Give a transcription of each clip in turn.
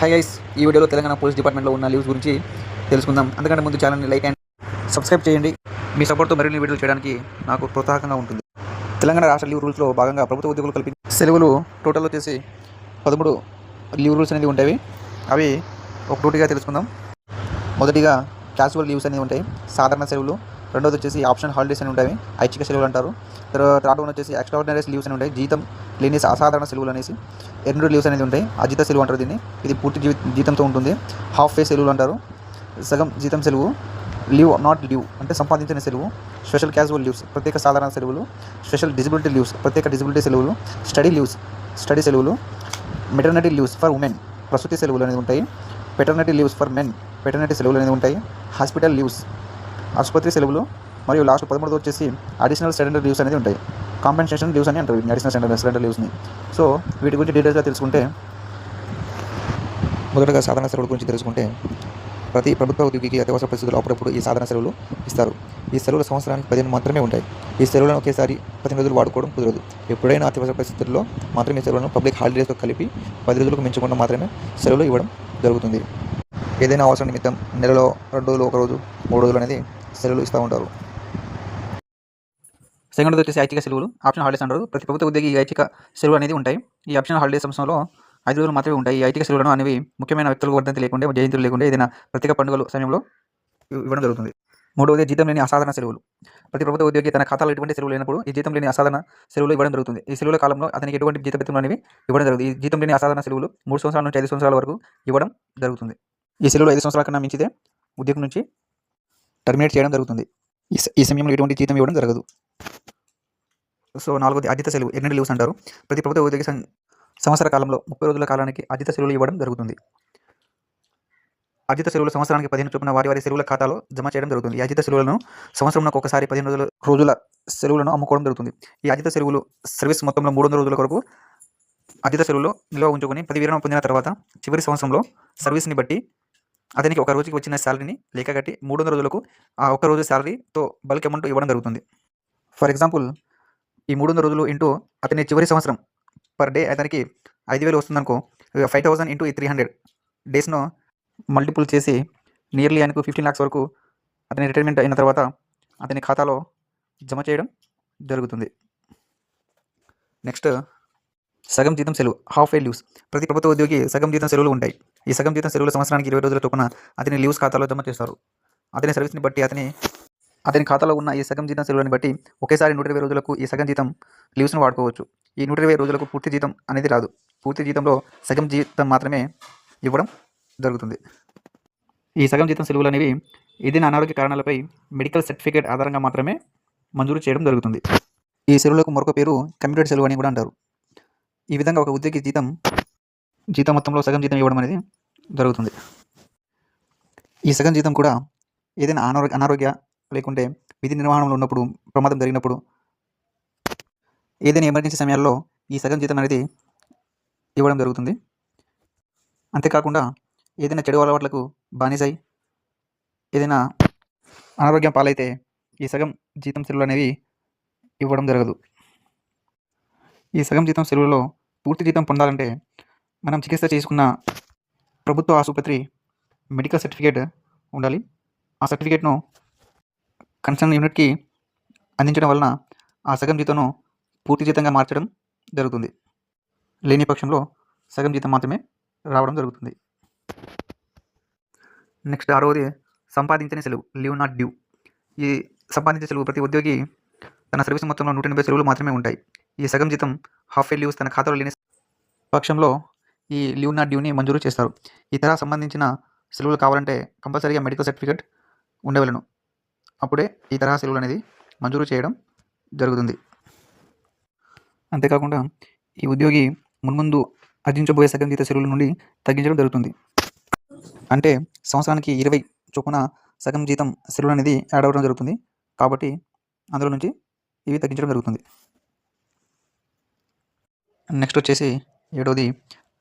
Hi guys ఈ వీడియోలో Telangana police డిపార్ట్మెంట్లో ఉన్న లీవ్స్ గురించి తెలుసుకుందాం. అందుకంటే ముందు ఛానల్ని లైక్ అండ్ సబ్స్క్రైబ్ చేయండి. మీ సపోర్ట్తో మరిన్ని వీడియోలు చేయడానికి నాకు ప్రోత్సాహంగా ఉంటుంది. తెలంగాణ రాష్ట్ర లీవ్ రూల్స్లో భాగంగా ప్రభుత్వ ఉద్యోగులు కలిపి సెలవులు టోటల్ వచ్చేసి పదమూడు లీవ్ రూల్స్ అనేది ఉంటాయి. అవి ఒకటోటిగా తెలుసుకుందాం. మొదటిగా క్యాజువల్ లీవ్స్ అనేవి ఉంటాయి. సాధారణ సెలవులు రెండోది వచ్చేసి ఆప్షన్ హాలిడేస్ అని ఉంటాయి ఐచ్ఛిక సెలవులు అంటారు. తర్వాత థర్డ్ వచ్చేసి ఎక్స్ట్రాడినరీ లీవ్స్ అని ఉంటాయి జీతం లేని అసాధారణ సెలవులు అనేసి ఎన్నో లీవ్స్ అనేది ఉంటాయి అజిత సెలవు అంటారు దీన్ని ఇది పూర్తి జీతంతో ఉంటుంది. హాఫ్ ఫే సెలవులు అంటారు. సగం జీతం సెలవు లీవ్ నాట్ లీవ్ అంటే సంపాదించిన సెలవు స్పెషల్ క్యాజువల్ లీవ్స్ ప్రత్యేక సాధారణ సెలవులు స్పెషల్ డిజిబిలిటీ లీవ్స్ ప్రత్యేక డిజిబిలిటీ సెలవులు స్టడీ లీవ్స్ స్టడీ సెలవులు మెటర్నటీ లీవ్స్ ఫర్ ఉమెన్ ప్రసూతి సెలవులు అనేది ఉంటాయి paternity leaves for men paternity సెలవులు అనేది ఉంటాయి హాస్పిటల్ లీవ్స్ ఆసుపత్రి సెలవులు మరియు లాస్ట్ పదమూడు వచ్చేసి అడిషనల్ సిలిండర్ లీవ్స్ అనేది ఉంటాయి. కాంపెన్సేషన్ లీవ్స్ అని అంటారు వీటిని అడిషనల్ సిలిండర్ సిలిండర్ లీవ్స్ని సో వీటి గురించి డీటెయిల్స్గా తెలుసుకుంటే మొదటగా సాధారణ సెలవుల గురించి తెలుసుకుంటే ప్రతి ప్రభుత్వ ఉద్యోగికి అత్యవసర పరిస్థితులు అప్పుడప్పుడు ఈ సాధారణ సెలవులు ఇస్తారు. ఈ సెలవులు సంవత్సరానికి పదిహేను మాత్రమే ఉంటాయి. ఈ సెలవులను ఒకేసారి పదిహేను రోజులు వాడుకోవడం కుదరదు. ఎప్పుడైనా అత్యవసర పరిస్థితుల్లో మాత్రమే ఈ సెలవులను పబ్లిక్ హాలిడేస్తో కలిపి పది రోజులకు మించకుండా మాత్రమే సెలవులు ఇవ్వడం జరుగుతుంది. ఏదైనా అవసరం నిమిత్తం నెలలో రెండు రోజులు ఒక రోజు మూడు రోజులు అనేది సెలవులు ఇస్తూ ఉంటారు. సెకండ్ వచ్చేసి ఐచ్ఛిక సెలవులు ఆప్షన్ హాలిడేస్ అంటారు. ప్రతి ప్రభుత్వ ఉద్యోగి ఈ ఐచ్ఛిక సెలవులు అనేది ఉంటాయి. ఈ ఆప్షన్ హాలిడేస్ సంవత్సరంలో ఐదు రోజులు మాత్రమే ఉంటాయి. ఈ ఐచ్ఛిక సెలవులను అనేవి ముఖ్యమైన వ్యక్తులకు వర్ధంతి లేకుండా జయంతులు లేకుండా ఏదైనా ప్రత్యేక పండుగల సమయంలో ఇవ్వడం జరుగుతుంది. మూడవది జీతం లేని అసాధారణ సెలవులు. ప్రతి ప్రభుత్వ ఉద్యోగి తన ఖాతాలో ఎటువంటి సెలవులు లేనప్పుడు ఈ జీతం లేని అసాధారణ సెలవులు ఇవ్వడం జరుగుతుంది. ఈ సెలవుల కాలంలో అతనికి ఎటువంటి జీత భత్యం అనేవి ఇవ్వడం జరుగుతుంది. ఈ జీతం లేని అసాధారణ సెలవులు మూడు సంవత్సరాల నుంచి ఐదు సంవత్సరాల వరకు ఇవ్వడం జరుగుతుంది. ఈ సెలవులు ఐదు సంవత్సరాల కన్నా మించితే ఉద్యోగం నుంచి టర్మినేట్ చేయడం జరుగుతుంది. ఈ సమయంలో ఎటువంటి జీతం ఇవ్వడం జరగదు. సో నాలుగోది అధిత సెలవు ఎన్ని లీవ్స్ అంటారు. ప్రతి ప్రభుత్వ ఉద్యోగి సంవత్సర కాలంలో ముప్పై రోజుల కాలానికి అధిత సెలవులు ఇవ్వడం జరుగుతుంది. అధిత సెలవులు సంవత్సరానికి పదిహేను చొప్పున వారి వారి సెలవుల ఖాతాలో జమ చేయడం జరుగుతుంది. ఈ అధిత సెలవులను సంవత్సరంలో ఒకసారి పదిహేను రోజుల రోజుల సెలవులను అమ్ముకోవడం జరుగుతుంది. ఈ అధిత సెలవులు సర్వీస్ మొత్తంలో మూడు వందల రోజుల కొరకు అధిత సెలవులు నిల్వ ఉంచుకొని పది విరమణ పొందిన తర్వాత చివరి సంవత్సరంలో సర్వీస్ని బట్టి అతనికి ఒక రోజుకి వచ్చిన శాలరీని లేకగట్టి మూడు వందల రోజులకు ఆ ఒక్క రోజు శాలరీతో బల్క్ అమౌంట్ ఇవ్వడం జరుగుతుంది. ఫర్ ఎగ్జాంపుల్ ఈ మూడు వందల రోజులు ఇంటూ అతని చివరి సంవత్సరం పర్ డే అతనికి ఐదు వేలు వస్తుందనుకో five thousand into three hundred డేస్ను multiple చేసి నియర్లీ ఆయనకు ఫిఫ్టీన్ ల్యాక్స్ వరకు అతని రిటైర్మెంట్ అయిన తర్వాత అతని ఖాతాలో జమ చేయడం జరుగుతుంది. నెక్స్ట్ సగం జీతం సెలవు హాఫ్ ఏ లీవ్స్ ప్రతి ప్రభుత్వ ఉద్యోగి సగం జీతం సెలవులు ఉంటాయి. ఈ సగం జీతం సెలవులు సంవత్సరానికి ఇరవై రోజుల చొప్పున అతని లీవ్స్ ఖాతాలో జమ చేస్తారు. అతని సర్వీస్ని బట్టి అతని అతని ఖాతాలో ఉన్న ఈ సగం జీతం సెలవులను బట్టి ఒకేసారి నూట ఇరవై రోజులకు ఈ సగం జీతం లీవ్స్ను వాడుకోవచ్చు. ఈ నూట ఇరవై రోజులకు పూర్తి జీతం అనేది రాదు. పూర్తి జీతంలో సగం జీతం మాత్రమే ఇవ్వడం జరుగుతుంది. ఈ సగం జీతం సెలవులు అనేవి ఏదైనా అనారోగ్య కారణాలపై మెడికల్ సర్టిఫికేట్ ఆధారంగా మాత్రమే మంజూరు చేయడం జరుగుతుంది. ఈ సెలవులకు మరొక పేరు కమ్యూనిటీ సెలవు అని కూడా అంటారు. ఈ విధంగా ఒక ఉద్యోగి జీతం జీతం మొత్తంలో సగం జీతం ఇవ్వడం అనేది జరుగుతుంది. ఈ సగం జీతం కూడా ఏదైనా అనారోగ్య అనారోగ్య లేకుంటే విధి నిర్వహణలో ఉన్నప్పుడు ప్రమాదం జరిగినప్పుడు ఏదైనా ఎమర్జెన్సీ సమయాల్లో ఈ సగం జీతం అనేది ఇవ్వడం జరుగుతుంది. అంతేకాకుండా ఏదైనా చెడు అలవాట్లకు బానిసై ఏదైనా అనారోగ్యం పాలైతే ఈ సగం జీతం సెలవులు అనేవి ఇవ్వడం జరగదు. ఈ సగం జీతం సెలవులో పూర్తి జీతం పొందాలంటే మనం చికిత్స చేసుకున్న ప్రభుత్వ ఆసుపత్రి మెడికల్ సర్టిఫికేట్ ఉండాలి. ఆ సర్టిఫికేట్ను కన్సర్న్ యూనిట్కి అందించడం వలన ఆ సగం జీతంను పూర్తి జీతంగా మార్చడం జరుగుతుంది. లేని పక్షంలో సగం జీతం మాత్రమే రావడం జరుగుతుంది. నెక్స్ట్ ఆరవది సంపాదించని సెలవు లీవ్ నాట్ డ్యూ. ఈ సంపాదించే సెలవు ప్రతి ఉద్యోగి తన సర్వీస్ మొత్తంలో నూట ఎనభై సెలవులు మాత్రమే ఉంటాయి. ఈ సగం జీతం హాఫ్ ఏ లీవ్స్ తన ఖాతాలో లేని పక్షంలో ఈ లీవ్ నా డ్యూని మంజూరు చేస్తారు. ఈ తరహా సంబంధించిన సెలవులు కావాలంటే కంపల్సరీగా మెడికల్ సర్టిఫికేట్ ఉండవలను. అప్పుడే ఈ తరహా సెలవులు అనేది మంజూరు చేయడం జరుగుతుంది. అంతేకాకుండా ఈ ఉద్యోగి మున్ముందు అర్జించబోయే సగం జీత సెలవుల నుండి తగ్గించడం జరుగుతుంది. అంటే సంవత్సరానికి ఇరవై చొప్పున సగం జీతం సెలవులు అనేది యాడ్ అవ్వడం జరుగుతుంది. కాబట్టి అందులో నుంచి ఇవి తగ్గించడం జరుగుతుంది. నెక్స్ట్ వచ్చేసి ఏడవది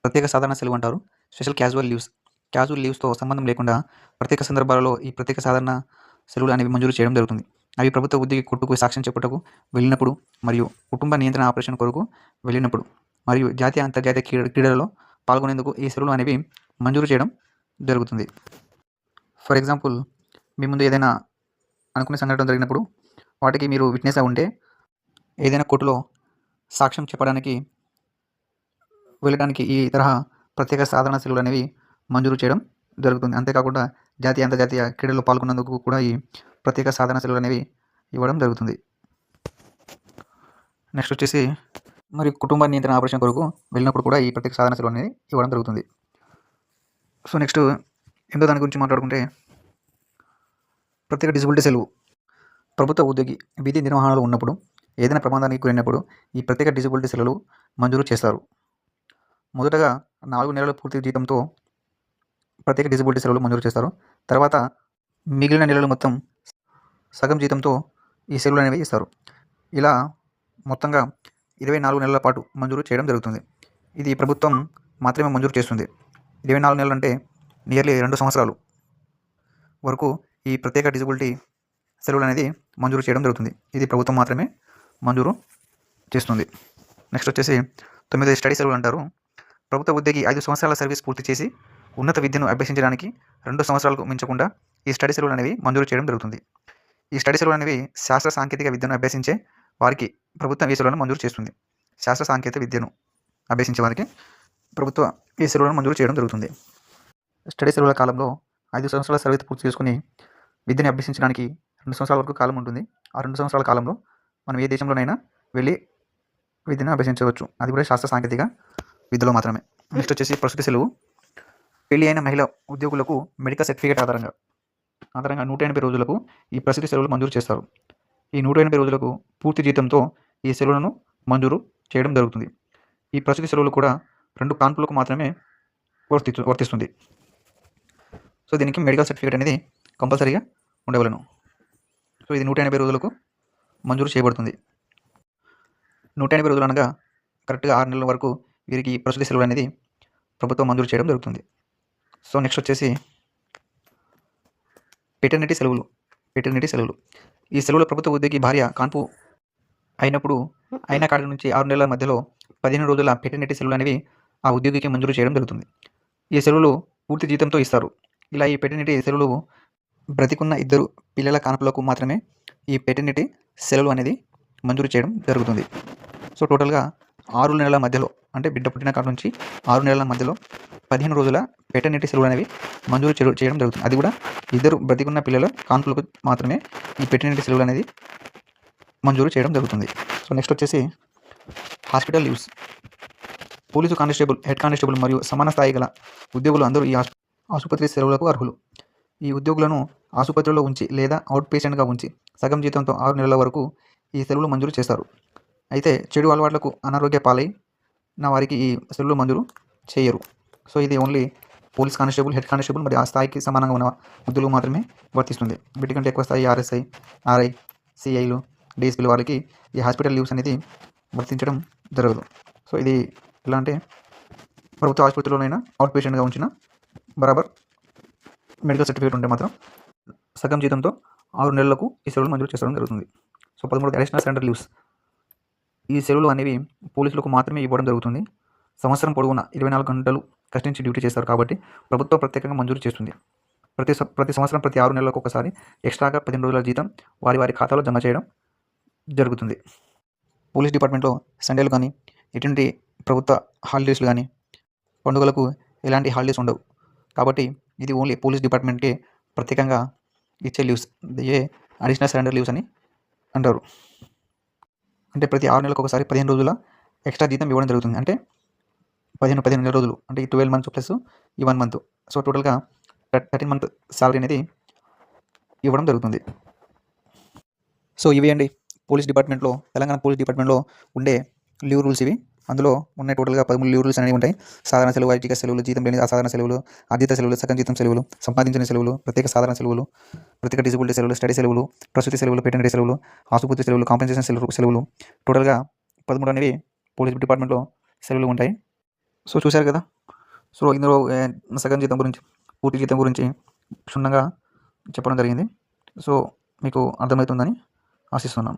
ప్రత్యేక సాధారణ సెలవు అంటారు. Special casual leaves. క్యాజువల్ లీవ్స్తో సంబంధం లేకుండా ప్రత్యేక సందర్భాలలో ఈ ప్రత్యేక సాధారణ సెలవులు అనేవి మంజూరు చేయడం జరుగుతుంది. అవి ప్రభుత్వ ఉద్యోగి కొట్టుకు సాక్ష్యం చెప్పుటకు వెళ్ళినప్పుడు మరియు కుటుంబ నియంత్రణ ఆపరేషన్ కొరకు వెళ్ళినప్పుడు మరియు జాతీయ అంతర్జాతీయ క్రీడ క్రీడలలో పాల్గొనేందుకు ఈ సెలవులు అనేవి మంజూరు చేయడం జరుగుతుంది. ఫర్ ఎగ్జాంపుల్ మీ ముందు ఏదైనా అనుకునే సంఘటన జరిగినప్పుడు వాటికి మీరు విట్నెస్గా ఉంటే ఏదైనా కోర్టులో సాక్ష్యం చెప్పడానికి వెళ్ళడానికి ఈ తరహా ప్రత్యేక సాధారణ సెలవులు అనేవి మంజూరు చేయడం జరుగుతుంది. అంతేకాకుండా జాతీయ అంతర్జాతీయ క్రీడల్లో పాల్గొన్నందుకు కూడా ఈ ప్రత్యేక సాధారణ సెలవులు అనేవి ఇవ్వడం జరుగుతుంది. నెక్స్ట్ వచ్చేసి మరి కుటుంబ నియంత్రణ ఆపరేషన్ కొరకు వెళ్ళినప్పుడు కూడా ఈ ప్రత్యేక సాధారణ సెలవు అనేది ఇవ్వడం జరుగుతుంది. సో నెక్స్ట్ ఎంతో దాని గురించి మాట్లాడుకుంటే ప్రత్యేక డిజబిలిటీ సెలవు. ప్రభుత్వ ఉద్యోగి విధి నిర్వహణలో ఉన్నప్పుడు ఏదైనా ప్రమాదానికి గురైనప్పుడు ఈ ప్రత్యేక డిజబిలిటీ సెలవులు మంజూరు చేస్తారు. మొదటగా నాలుగు నెలల పూర్తి జీతంతో ప్రత్యేక డిజబిలిటీ సెలవులు మంజూరు చేస్తారు. తర్వాత మిగిలిన నెలలు మొత్తం సగం జీతంతో ఈ సెలవులు అనేవి ఇస్తారు. ఇలా మొత్తంగా ఇరవై నాలుగు నెలల పాటు మంజూరు చేయడం జరుగుతుంది. ఇది ప్రభుత్వం మాత్రమే మంజూరు చేస్తుంది. ఇరవై నాలుగు నెలలు అంటే నియర్లీ రెండు సంవత్సరాలు వరకు ఈ ప్రత్యేక డిజబిలిటీ సెలవులు అనేది మంజూరు చేయడం జరుగుతుంది. ఇది ప్రభుత్వం మాత్రమే మంజూరు చేస్తుంది. నెక్స్ట్ వచ్చేసి తొమ్మిది స్టడీ సెలవులు అంటారు. ప్రభుత్వ ఉద్యోగి ఐదు సంవత్సరాల సర్వీస్ పూర్తి చేసి ఉన్నత విద్యను అభ్యసించడానికి రెండు సంవత్సరాలకు మించకుండా ఈ స్టడీ సెలవులు అనేవి మంజూరు చేయడం జరుగుతుంది. ఈ స్టడీ సెలవులు అనేవి శాస్త్ర సాంకేతిక విద్యను అభ్యసించే వారికి ప్రభుత్వం ఈ సెలవులను మంజూరు చేస్తుంది. శాస్త్ర సాంకేతిక విద్యను అభ్యసించే వారికి ప్రభుత్వ ఈ సెలవులను మంజూరు చేయడం జరుగుతుంది. స్టడీ సెలవుల కాలంలో ఐదు సంవత్సరాల సర్వీస్ పూర్తి చేసుకుని విద్యను అభ్యసించడానికి రెండు సంవత్సరాల వరకు కాలం ఉంటుంది. ఆ రెండు సంవత్సరాల కాలంలో మనం ఏ దేశంలోనైనా వెళ్ళి విద్యను అభ్యసించవచ్చు. అది కూడా శాస్త్ర సాంకేతిక విద్యలో మాత్రమే. నెక్స్ట్ వచ్చేసి ప్రస్తుత సెలవు. పెళ్ళి అయిన మహిళ ఉద్యోగులకు మెడికల్ సర్టిఫికేట్ ఆధారంగా ఆధారంగా నూట ఎనభై రోజులకు ఈ ప్రసూతి సెలవులు మంజూరు చేస్తారు. ఈ నూట ఎనభై రోజులకు పూర్తి జీతంతో ఈ సెలవులను మంజూరు చేయడం జరుగుతుంది. ఈ ప్రసూతి సెలవులు కూడా రెండు కాన్పులకు మాత్రమే వర్తి వర్తిస్తుంది. సో దీనికి మెడికల్ సర్టిఫికేట్ అనేది కంపల్సరీగా ఉండవలను. సో ఇది నూట ఎనభై రోజులకు మంజూరు చేయబడుతుంది. నూట ఎనభై రోజులు అనగా కరెక్ట్గా ఆరు నెలల వరకు వీరికి ప్రసూతి ప్రస్తుత అనేది ప్రభుత్వం మంజూరు చేయడం జరుగుతుంది. సో నెక్స్ట్ వచ్చేసి పెటర్నిటీ సెలవులు పెటర్నిటీ సెలవులు. ఈ సెలవులు ప్రభుత్వ ఉద్యోగి భార్య కాన్పు అయినప్పుడు అయిన కాడ నుంచి ఆరు నెలల మధ్యలో పదిహేను రోజుల పెటర్నిటీ సెలవులు అనేవి ఆ ఉద్యోగికి మంజూరు చేయడం జరుగుతుంది. ఈ సెలవులు పూర్తి జీతంతో ఇస్తారు. ఇలా ఈ పెటర్నిటీ సెలవులు బ్రతికున్న ఇద్దరు పిల్లల కాన్పులకు మాత్రమే ఈ పెటర్నిటీ సెలవులు అనేది మంజూరు చేయడం జరుగుతుంది. సో టోటల్గా ఆరు నెలల మధ్యలో అంటే బిడ్డ పుట్టిన కాడ నుంచి ఆరు నెలల మధ్యలో పదిహేను రోజుల పెటర్నిటీ సెలవులు అనేవి మంజూరు చేయడం చేయడం జరుగుతుంది. అది కూడా ఇద్దరు బ్రతికున్న పిల్లల కాన్పులకు మాత్రమే ఈ పెటర్నిటీ సెలవులు అనేది మంజూరు చేయడం జరుగుతుంది. సో నెక్స్ట్ వచ్చేసి hospital leaves police constable head constable మరియు సమాన స్థాయి గల ఉద్యోగులు అందరూ ఈ ఆసుపత్రి సెలవులకు అర్హులు. ఈ ఉద్యోగులను ఆసుపత్రిలో ఉంచి లేదా అవుట్ పేషెంట్గా ఉంచి సగం జీతంతో ఆరు నెలల వరకు ఈ సెలవులు మంజూరు చేస్తారు. అయితే చెడు అలవాట్లకు అనారోగ్య పాలై నా వారికి ఈ సెల్లు మంజూరు చేయరు. సో ఇది only police constable head constable మరి ఆ స్థాయికి సమానంగా ఉన్న ఉద్యోగులు మాత్రమే వర్తిస్తుంది. వీటికంటే ఎక్కువ స్థాయి ఆర్ఎస్ఐ ఆర్ఐ సిఐలు డిఎస్పీలు వాళ్ళకి ఈ హాస్పిటల్ లీవ్స్ అనేది వర్తించడం జరగదు. సో ఇది ఎలా అంటే ప్రభుత్వ ఆసుపత్రిలోనైనా అవుట్ పేషెంట్గా ఉంచిన బరాబర్ మెడికల్ సర్టిఫికేట్ ఉంటే మాత్రం సగం జీతంతో ఆరు నెలలకు ఈ సెలవులు మంజూరు చేసుకోవడం జరుగుతుంది. సో పదమూడు అడిషనల్ సెంటర్ లీవ్స్ ఈ సెలవులు అనేవి పోలీసులకు మాత్రమే ఇవ్వడం జరుగుతుంది. సంవత్సరం పొడవునా ఇరవై నాలుగు గంటలు కష్టించి డ్యూటీ చేస్తారు కాబట్టి ప్రభుత్వం ప్రత్యేకంగా మంజూరు చేస్తుంది. ప్రతి స- ప్రతి సంవత్సరం ప్రతి ఆరు నెలలకు ఒకసారి ఎక్స్ట్రాగా పదిహేను రోజుల జీతం వారి వారి ఖాతాలో జమ చేయడం జరుగుతుంది. పోలీస్ డిపార్ట్మెంట్లో సండేలు కానీ ఎటువంటి ప్రభుత్వ హాలిడేస్లు కానీ పండుగలకు ఎలాంటి హాలిడేస్ ఉండవు. కాబట్టి ఇది ఓన్లీ పోలీస్ డిపార్ట్మెంట్కే ప్రత్యేకంగా ఇచ్చే లీవ్స్ ఏ అడిషనల్ సరెండర్ లీవ్స్ అని అంటారు. అంటే ప్రతి ఆరు నెలలకు ఒకసారి పదిహేను రోజుల ఎక్స్ట్రా జీతం ఇవ్వడం జరుగుతుంది. అంటే పదిహేను పదిహేను నెల రోజులు అంటే ఈ ట్వెల్వ్ మంత్స్ ప్లస్ ఈ వన్ మంత్. సో టోటల్గా థర్టీన్ మంత్ శాలరీ అనేది ఇవ్వడం జరుగుతుంది. సో ఇవి అండి. పోలీస్ డిపార్ట్మెంట్లో తెలంగాణ పోలీస్ డిపార్ట్మెంట్లో ఉండే లీవ్ రూల్స్ ఇవి. అందులో ఉన్న టోటల్గా పదమూడు లీవ్ రూల్స్ అనేవి ఉంటాయి. సాధారణ సెలవు ఐటీక సెలవులు జీతం లేని అసాధారణ సెలవులు అధిత సెలవులు సగం జీతం సెలవులు సంపాదించిన సెలవులు ప్రత్యేక సాధారణ సెలవులు ప్రత్యేక డిజిబిలిటీ సెలవులు స్టడీ సెలవులు ప్రసూతి సెలవులు పేటెంటరీ సెలవులు ఆసుపత్రి సెలవులు కాంపెన్సేషన్ సెలవు సెలవులు. టోటల్గా పదమూడు అనేవి పోలీస్ డిపార్ట్మెంట్లో సెలవులు ఉంటాయి. సో చూశారు కదా? సో ఇందులో సగం జీతం గురించి పూర్తి జీతం గురించి క్షుణ్ణంగా చెప్పడం జరిగింది. సో మీకు అర్థమవుతుందని ఆశిస్తున్నాను.